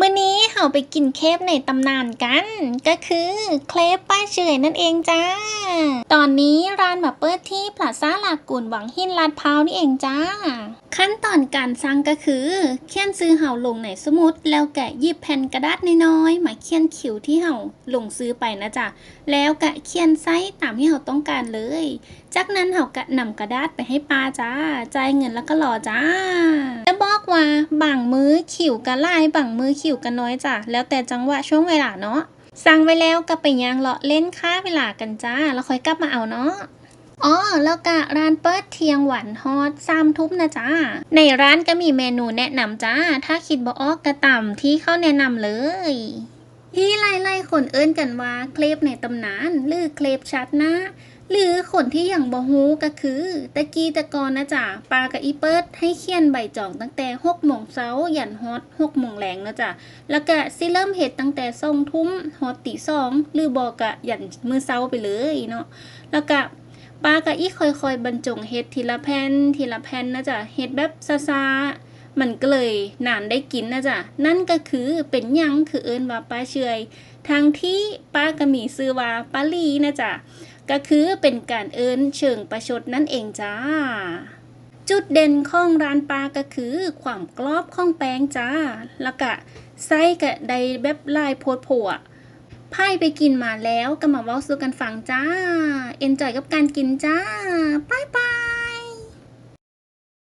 มื่อนี้ เราไปกินเคฟในตำนานกัน ก็คือเคลฟป้าเฉยนั่นเองจ้า ตอนนี้ร้านมาเปิดที่พลาซ่าลากูนหวังหินลาดพร้าวนี่เองจ้า ขั้นตอนการสั่งก็คือ เขียนซื้อเห่าลงในสมุด แล้วแกะหยิบแผ่นกระดาษน้อยๆมาเขียนคิวที่เห่าลงซื้อไปนะจ๊ะแล้วกะเขียนไซส์ตามที่เราต้องการเลย จากนั้นเฮากะนำกระดาษไปให้ป้าจ้าจ่ายเงินแล้วก็รอจ้าจะบอกว่าบางมือขิวกันลายบางมือขิวกันน้อยจ้ะ แล้วแต่จังหวะช่วงเวลาเนาะ สั่งไว้แล้วก็ไปย่างเลาะเล่นค่าเวลากันจ้า แล้วค่อยกลับมาเอาเนาะอ๋อแล้วก็ร้านเปิดเที่ยงหวันฮอตสามทุ่มนะจ้า ในร้านก็มีเมนูแนะนำจ้า ถ้าคิดบ่ออกกระต่ำที่เขาแนะนำเลยที่ไล่ๆคนเอิ้นกันว่าเคลปในตำนาน หรือเคลปชัดนะ หรือคนที่อยังบ่ฮู้ก็คือตะกี้ตะกอนนะจ๊ะปากับอีเปิดให้เขียนใบจองตั้งแต่6โมงเช้ายันฮอต6โมงแรงนะจ๊ะแล้วก็สิเริ่มเฮ็ดตั้งแต่สองทุ่มฮอตตีสองหรือบอกะยันมือเช้าไปเลยเนาะแล้วก็ปากับอีค่อยๆบรรจงเฮ็ดทีละแผ่นทีละแผ่นนะจ๊ะเฮ็ดแบบซาๆมันก็เลยนานได้กินนะจ๊ะนั่นก็คือเป็นยังคือเอิ้นว่าป้าเชยทางที่ป้าก็มีชื่อว่าป้าลีนะจ๊ะ ก็คือเป็นการเอินเชิงประชดนั่นเองจ้า จุดเด่นของร้านปลาก็คือความกรอบของแป้งจ้า แล้วก็ไส้กะไดแบบลายโพดผัวไพ่ไปกินมาแล้วก็มาเว้าสู่กันฟังจ้า เอนจอยกับการกินจ้าบายบาย